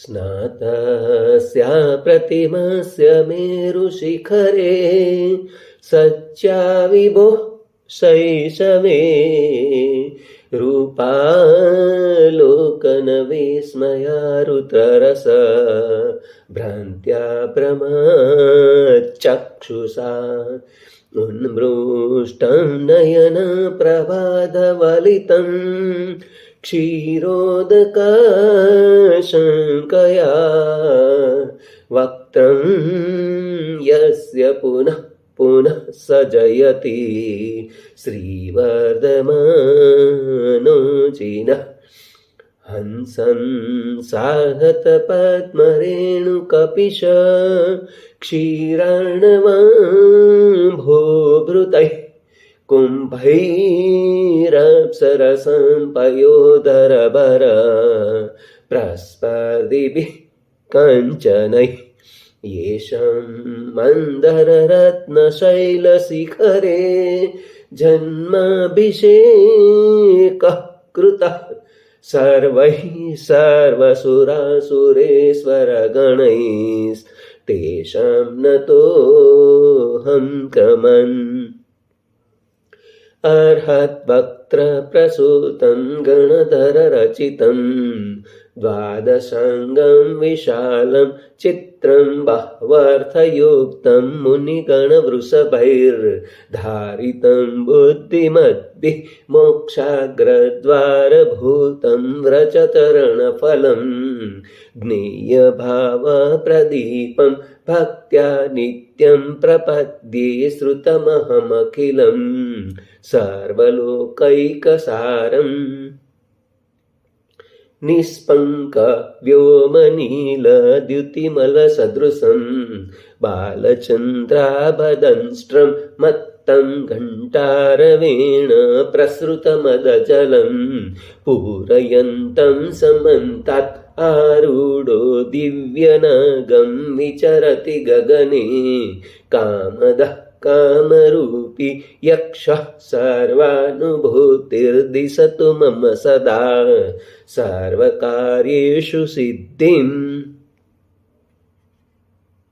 स्नातस्य प्रतिमस्य मेरुशिखरे सच्या विभोः शैशवे रूपालोकनविस्मयारुतरस भ्रान्त्या प्रमाचक्षुषा उन्मृष्टं नयनप्रभाधवलितम् क्षीरोदकाशङ्कया वक्त्रं यस्य पुनः पुनः स जयति श्रीवर्धमानोचिनः हंसन् साहतपद्मरेणुकपिश क्षीराणवाम्भोभृतैः कुम्भैरप्सरसम्पयोदरबर प्रस्पर्दिभिः कञ्चनैः येषां मन्दररत्नशैलशिखरे जन्माभिषेकः कृतः। सर्वैः सर्वसुरासुरेश्वरगणैस्तेषां नतोऽहं क्रमन् अर्हद्वक्त्रप्रसूतं गणधररचितं द्वादशाङ्गं विशालं चित्रं बह्वर्थयुक्तं मुनिगणवृषभैर्धारितं बुद्धिमद्भिः मोक्षाग्रद्वारभूतं व्रजतरणफलं ज्ञेयभावप्रदीपं भक्त्या नित्यं प्रपद्ये श्रुतमहमखिलं सर्वलोकैकसारम् निष्पङ्कव्योमनीलद्युतिमलसदृशं बालचन्द्राभदंष्ट्रं मत्तं घण्टारवेण प्रसृतमदजलं पूरयन्तं समन्तात् आरूढो दिव्यनागं विचरति गगने कामदः कामरूपी यक्षः सर्वानुभूतिर्दिशतु मम सदा सर्वकार्येषु सिद्धिम्